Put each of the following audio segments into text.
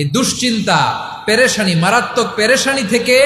এই দুশ্চিন্তা পেরেশানি মারাত্মক পেরেশানি থেকে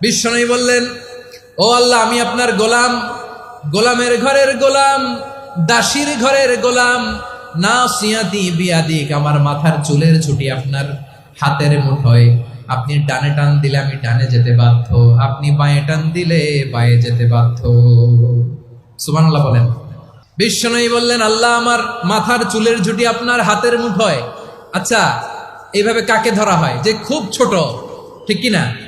বিশ্বনবী বললেন, ও আল্লাহ, আমি আপনার গোলাম। গোলামের ঘরের গোলাম, দাসীর ঘরের গোলাম। না সিয়াদি বিয়াদিক, আমার মাথার চুলের ছুটি আপনার হাতের মুঠোয়। আপনি ডানে টান দিলে আমি ডানে যেতে বাধ্য। আপনি বাঁয়ে টান দিলে বাঁয়ে যেতে বাধ্য। সুবহানাল্লাহ বলেন। বিশ্বনবী বললেন, আল্লাহ, আমার মাথার চুলের ঝুটি আপনার হাতের মুঠোয়। আচ্ছা এইভাবে কাকে ধরা হয়? যে খুব ছোট, ঠিক কি না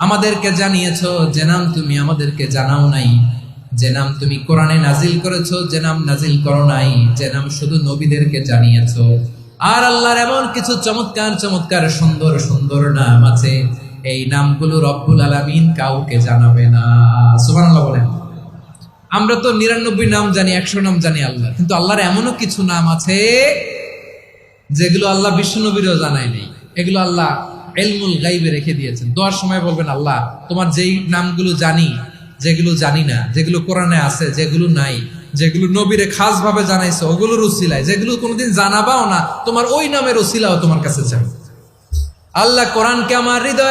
আমাদেরকে জানিয়েছ, যে নাম তুমি আমাদেরকে জানাও নাই। যে নাম তুমি কোরআনে নাজিল করেছ, যে নাম নাজিল করো নাই। যে নাম শুধু নবীদেরকে জানিয়েছ। আর আল্লাহর এমন কিছু চমৎকার চমৎকার, সুন্দর সুন্দর নাম আছে। এই নামগুলো রব্বুল আলামিন কাউকে জানাবে না। সুবহানাল্লাহ বলেন। আমরা তো নিরানব্বই নাম জানি, একশো নাম জানি আল্লাহ কিন্তু আল্লাহর এমনও কিছু নাম আছে, যেগুলো আল্লাহ বিশ্বনবীরও জানায় নেই। এগুলো আল্লাহ এলমুল গাইবে রেখে দিয়েছেন। দোয়ার সময় বলবেন, আল্লাহ, তোমার যেই নামগুলো জানি, যেগুলো জানি না, যেগুলো কোরআনে আছে, যেগুলো নাই, যেগুলো নবীরে খাস ভাবে জানাইছে ওগুলো রসিলায় যেগুলো কোনোদিন জানাবাও না, তোমার ওই নামের রসিলাও তোমার কাছে যাবে। আল্লাহ কোরআনকে আমার হৃদয়